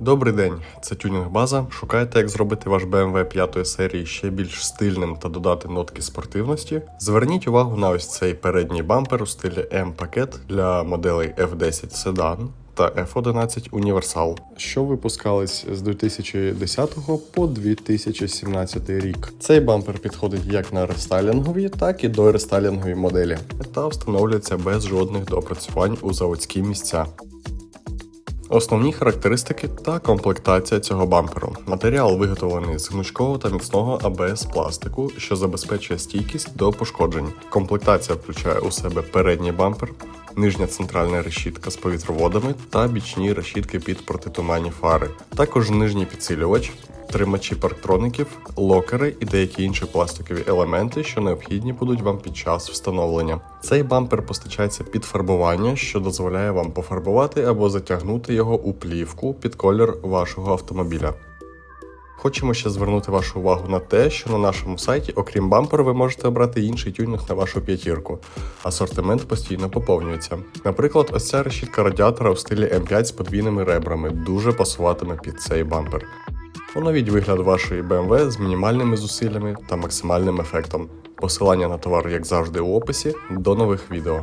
Добрий день, це Тюнінг База. Шукаєте, як зробити ваш BMW 5 серії ще більш стильним та додати нотки спортивності? Зверніть увагу на ось цей передній бампер у стилі M-пакет для моделей F10 Sedan та F11 Universal, що випускались з 2010 по 2017 рік. Цей бампер підходить як на рестайлінгові, так і до рестайлінгові моделі та встановлюється без жодних допрацювань у заводські місця. Основні характеристики та комплектація цього бамперу. Матеріал виготовлений з гнучкого та міцного АБС пластику, що забезпечує стійкість до пошкоджень. Комплектація включає у себе передній бампер, нижня центральна решітка з повітроводами та бічні решітки під протитуманні фари. Також нижній підсилювач, тримачі парктроників, локери і деякі інші пластикові елементи, що необхідні будуть вам під час встановлення. Цей бампер постачається під фарбування, що дозволяє вам пофарбувати або затягнути його у плівку під колір вашого автомобіля. Хочемо ще звернути вашу увагу на те, що на нашому сайті, окрім бамперу, ви можете обрати інший тюнінг на вашу п'ятірку. Асортимент постійно поповнюється. Наприклад, ось ця решітка радіатора у стилі М5 з подвійними ребрами дуже пасуватиме під цей бампер. Оновіть вигляд вашої BMW з мінімальними зусиллями та максимальним ефектом. Посилання на товар, як завжди, у описі. До нових відео.